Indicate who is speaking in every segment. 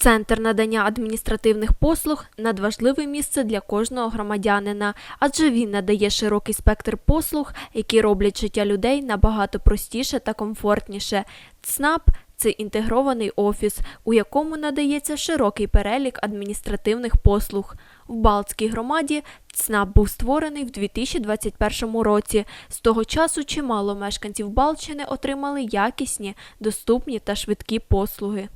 Speaker 1: Центр надання адміністративних послуг надважливе місце для кожного громадянина, адже він надає широкий спектр послуг, які роблять життя людей набагато простіше та комфортніше. ЦНАП це інтегрований офіс, у якому надається широкий перелік адміністративних послуг. В Балтській громаді ЦНАП був створений в 2021 році. З того часу чимало мешканців Балтщини отримали якісні, доступні та швидкі послуги.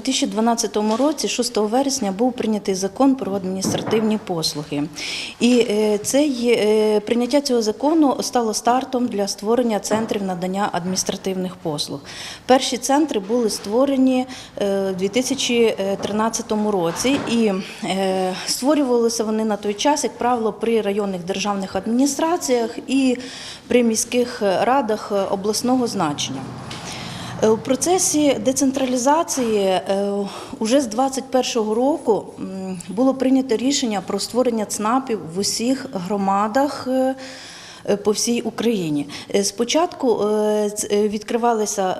Speaker 2: У 2012 році, 6 вересня, був прийнятий закон про адміністративні послуги. І е, цей, е, прийняття цього закону стало стартом для створення центрів надання адміністративних послуг. Перші центри були створені е, у 2013 році, і створювалися вони на той час, як правило, при районних державних адміністраціях і при міських радах обласного значення. Е, У процесі децентралізації уже з 2021 року було прийнято рішення про створення ЦНАПів в усіх громадах. Е, По всій Україні Е, спочатку е, відкривалися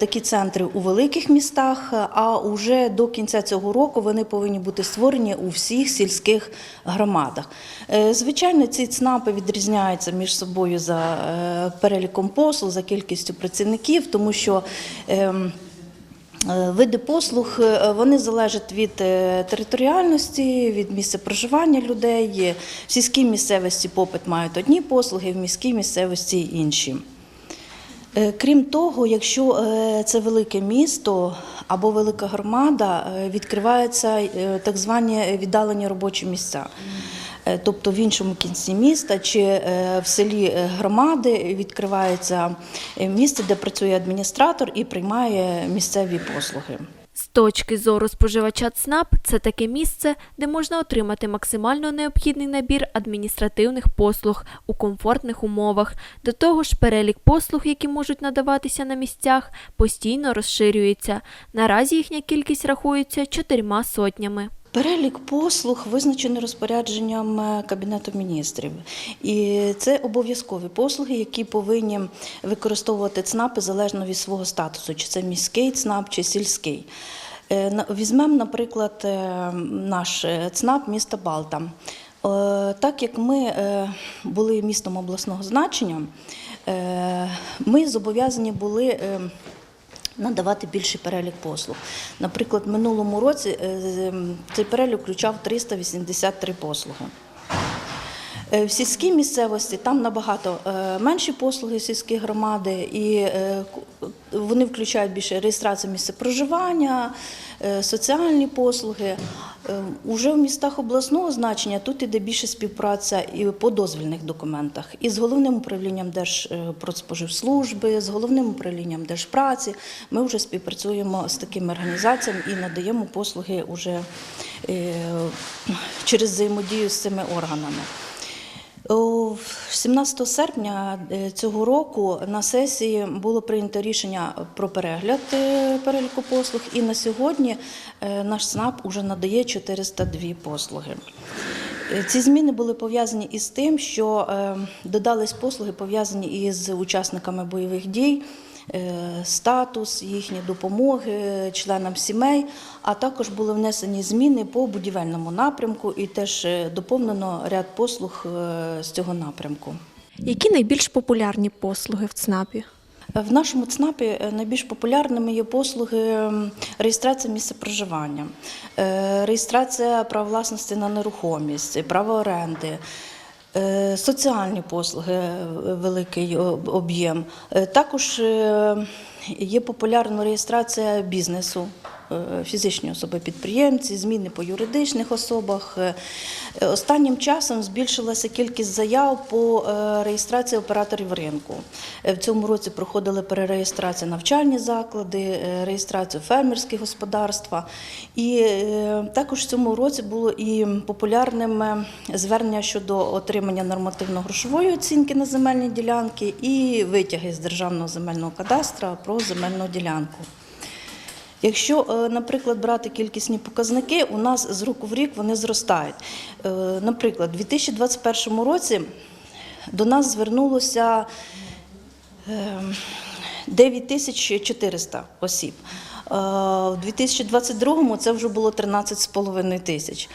Speaker 2: такі центри у великих містах, а уже до кінця цього року вони повинні бути створені у всіх сільських громадах. Звичайно, ці ЦНАПи відрізняються між собою за переліком послуг, за кількістю працівників, тому що ем, Види послуг е, вони залежать від е, територіальності, від місця проживання людей. В сільській місцевості попит мають одні послуги, в міській місцевості інші. Е, Крім того, якщо е, це велике місто або велика громада, е, відкриваються е, так звані віддалені робочі місця. Е, Тобто в іншому кінці міста чи е, в селі е, громади відкривається місце, де працює адміністратор і приймає місцеві послуги.
Speaker 1: З точки зору споживача ЦНАП це таке місце, де можна отримати максимально необхідний набір адміністративних послуг у комфортних умовах. До того ж, перелік послуг, які можуть надаватися на місцях, постійно розширюється. Наразі їхня кількість рахується чотирма сотнями.
Speaker 2: Перелік послуг визначений розпорядженням е, Кабінету міністрів. І це обов'язкові послуги, які повинні використовувати ЦНАПи залежно від свого статусу, чи це міський ЦНАП, чи сільський. Е, Візьмемо, наприклад, е, наш ЦНАП міста Балта. Так як ми були містом обласного значення, ми зобов'язані були. Надавати більший перелік послуг. Наприклад, минулому році е, цей перелік включав 383 послуги. Е, В сільській місцевості там набагато е, менші послуги сільські громади, і е, вони включають більше реєстрацію місця проживання, соціальні послуги. Уже в містах обласного значення тут іде більше співпраця і по дозвільних документах, і з головним управлінням Держпродспоживслужби, з головним управлінням Держпраці. Ми вже співпрацюємо з такими організаціями і надаємо послуги уже через взаємодію з цими органами. О, 17 серпня е, цього року на сесії було прийнято рішення про перегляд е, переліку послуг, і на сьогодні е, наш СНАП уже надає 402 послуги. Ці зміни були пов'язані із тим, що додались послуги пов'язані із учасниками бойових дій, статус їхні допомоги членам сімей, а також були внесені зміни по будівельному напрямку і теж е, доповнено ряд послуг е, з цього напрямку.
Speaker 3: Які найбільш популярні послуги в ЦНАПі?
Speaker 2: В нашому ЦНАПі е, найбільш популярними є послуги реєстрація місця проживання, е, реєстрація права власності на нерухомість, право оренди. Е, Соціальні послуги е, великий об'єм. Е, Також є популярна реєстрація бізнесу, фізичні особи-підприємці, зміни по юридичних особах. Е, е, Останнім часом збільшилася кількість заяв по е, реєстрації операторів ринку. Е, В цьому році проходили перереєстрацію навчальні заклади, е, реєстрацію фермерські господарства. І е, також в цьому році було і популярним е, звернення щодо отримання нормативно-грошової оцінки на земельні ділянки і витяги з державного земельного кадастра про земельну ділянку. Якщо, е, наприклад, брати кількісні показники, у нас з року в рік вони зростають. Е, Наприклад, у 2021 році до нас звернулося е, 9400 осіб. В 2022 це вже було 13,5 тисяч.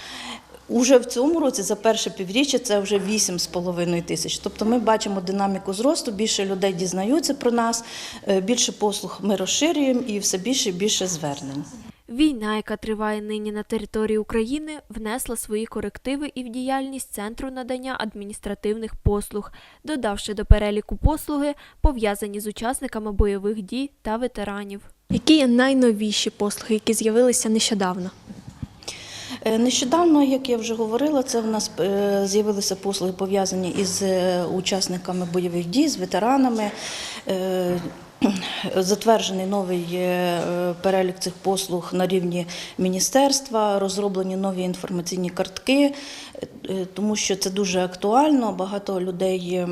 Speaker 2: Уже в цьому році за перше півріччя це вже 8,5 тисяч. Тобто ми бачимо динаміку зросту, більше людей дізнаються про нас, е, більше послуг ми розширюємо і все більше і більше звернень.
Speaker 1: Війна, яка триває нині на території України, внесла свої корективи і в діяльність Центру надання адміністративних послуг, додавши до переліку послуги, пов'язані з учасниками бойових дій та ветеранів.
Speaker 3: Які є найновіші послуги, які з'явилися нещодавно?
Speaker 2: Е, Нещодавно, як я вже говорила, це в нас е, з'явилися послуги пов'язані із е, учасниками бойових дій, з ветеранами. Затверджений новий е, перелік цих послуг на рівні міністерства, розроблені нові інформаційні картки, е, тому що це дуже актуально. Багато людей е,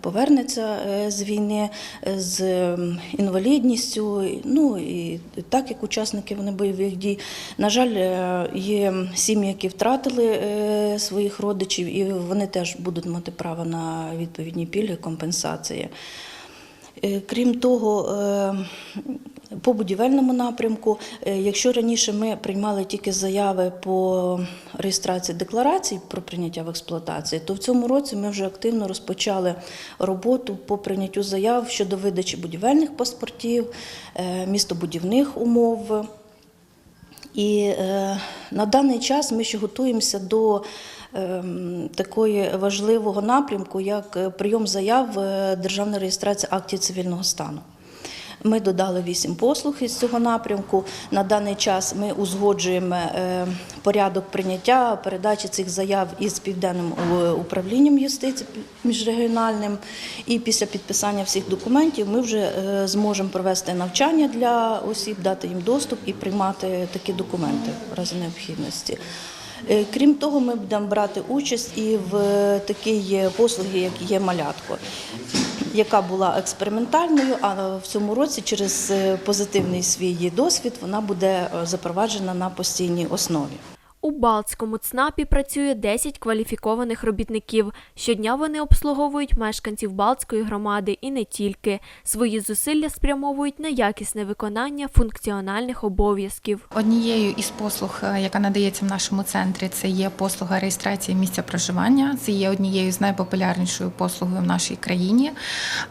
Speaker 2: повернеться з війни з інвалідністю. Ну і так як учасники вони бойових дій. На жаль, є сім'ї, які втратили своїх родичів, і вони теж будуть мати право на відповідні пільги, компенсації. Е, Крім того, е, по будівельному напрямку, е, якщо раніше ми приймали тільки заяви по реєстрації декларацій про прийняття в експлуатацію, то в цьому році ми вже активно розпочали роботу по прийняттю заяв щодо видачі будівельних паспортів, містобудівних умов. І на даний час ми ще готуємося до такої важливого напрямку, як е, прийом заяв е, державна реєстрація актів цивільного стану. Ми додали вісім послуг із цього напрямку. На даний час ми узгоджуємо е, порядок прийняття передачі цих заяв із південним управлінням юстиції міжрегіональним. І після підписання всіх документів ми вже зможемо провести навчання для осіб, дати їм доступ і приймати такі документи в разі необхідності. Е, Крім того, ми будемо брати участь і в такій послугі, як є малятко, яка була експериментальною, а в цьому році через е, позитивний свій досвід вона буде е, запроваджена на постійній основі.
Speaker 1: У Балтському ЦНАПі працює 10 кваліфікованих робітників. Щодня вони обслуговують мешканців Балтської громади і не тільки. Свої зусилля спрямовують на якісне виконання функціональних обов'язків.
Speaker 4: Однією із послуг, е, яка надається в нашому центрі, це є послуга реєстрації місця проживання. Це є однією з найпопулярнішою послугою в нашій країні.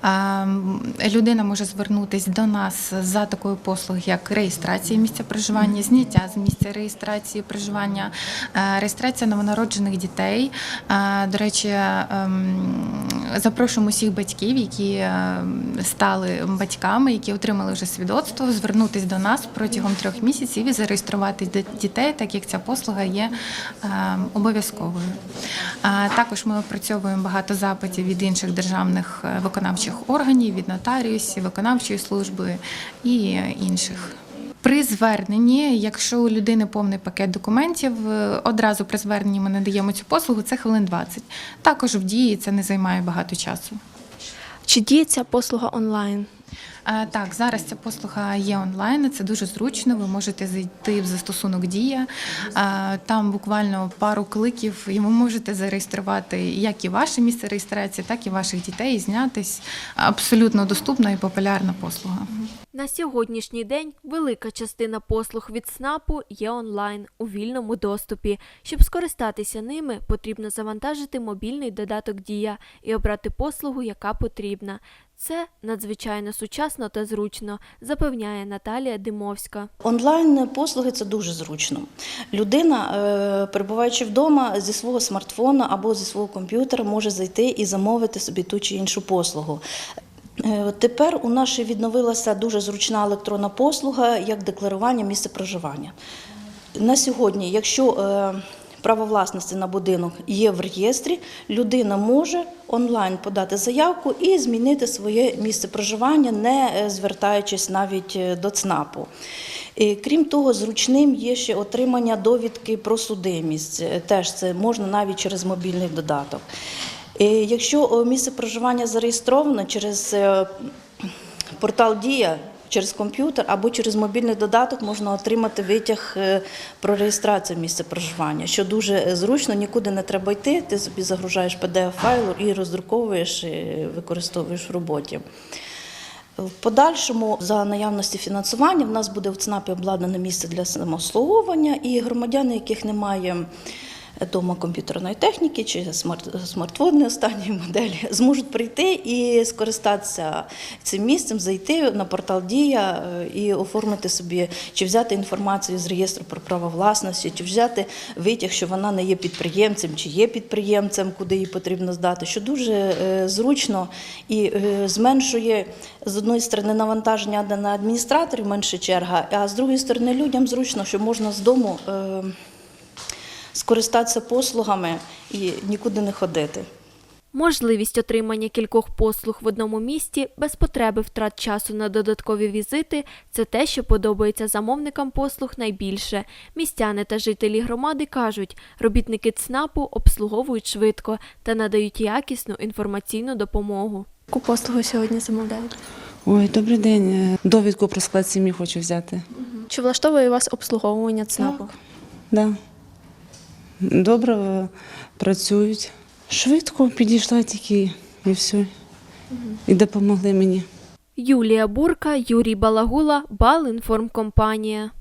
Speaker 4: Ем, Людина може звернутися до нас за такою послугою, як реєстрація місця проживання, зняття з місця реєстрації проживання, е, реєстрація новонароджених дітей. Е, До речі, ем, запрошуємо усіх батьків, які ем, стали батьками, які отримали вже свідоцтво, звернутися до нас протягом трьох місяців і зареєструвати дітей, так як ця послуга є ем, обов'язковою. Також ми опрацьовуємо багато запитів від інших державних е, виконавчих органів, від нотаріусів, виконавчої служби і інших. При зверненні, якщо у людини повний пакет документів, е, одразу при зверненні ми надаємо цю послугу, це хвилин 20. Також в дії це не займає багато часу.
Speaker 3: Чи діє ця послуга онлайн?
Speaker 4: Е, Так, зараз ця послуга є онлайн. Це дуже зручно. Ви можете зайти в застосунок Дія. Е, Там буквально пару кликів, і ви можете зареєструвати як і ваше місце реєстрації, так і ваших дітей, і знятись. Абсолютно доступна і популярна послуга.
Speaker 1: На сьогоднішній день велика частина послуг від СНАПу є онлайн у вільному доступі. Щоб скористатися ними, потрібно завантажити мобільний додаток Дія і обрати послугу, яка потрібна. Це надзвичайно сучасно та зручно, запевняє Наталія Димовська.
Speaker 2: Онлайн послуги це дуже зручно. Людина, е, перебуваючи вдома зі свого смартфона або зі свого комп'ютера, може зайти і замовити собі ту чи іншу послугу. Е, Тепер у нас відновилася дуже зручна електронна послуга, як декларування місця проживання. На сьогодні, якщо е, право власності на будинок є в реєстрі, людина може онлайн подати заявку і змінити своє місце проживання, не е, звертаючись навіть до ЦНАПу. Крім того, зручним є ще отримання довідки про судимість. Теж це можна навіть через мобільний додаток. Е, Якщо місце проживання зареєстровано через е, портал Дія. Через комп'ютер або через мобільний додаток можна отримати витяг е, про реєстрацію місця проживання, що дуже е, зручно, нікуди не треба йти. Ти собі загружаєш PDF-файл і роздруковуєш, і використовуєш в роботі. В подальшому, за наявності фінансування, в нас буде в ЦНАПі обладнане місце для самообслуговування, і громадяни, яких немає дома комп'ютерної техніки чи смарт- смартфони останньої моделі, зможуть прийти і скористатися цим місцем, зайти на портал Дія е, і оформити собі, чи взяти інформацію з реєстру про право власності, чи взяти витяг, що вона не є підприємцем, чи є підприємцем, куди її потрібно здати, що дуже е, зручно і е, зменшує з одної сторони навантаження на адміністраторів, менше черга, а з другої сторони людям зручно, що можна з дому. Скористатися послугами і нікуди не ходити.
Speaker 1: Можливість отримання кількох послуг в одному місті без потреби втрат часу на додаткові візити це те, що подобається замовникам послуг найбільше. Містяни та жителі громади кажуть, робітники ЦНАПу обслуговують швидко та надають якісну інформаційну допомогу.
Speaker 3: Яку послугу сьогодні замовляєте?
Speaker 5: Ой, добрий день. Е, Довідку про склад сім'ї хочу взяти.
Speaker 3: Чи влаштовує вас обслуговування ЦНАПу?
Speaker 5: Да. Добре працюють. Швидко підійшла тільки і все. І допомогли мені.
Speaker 1: Юлія Бурка, Юрій Балагула, Балінформкомпанія.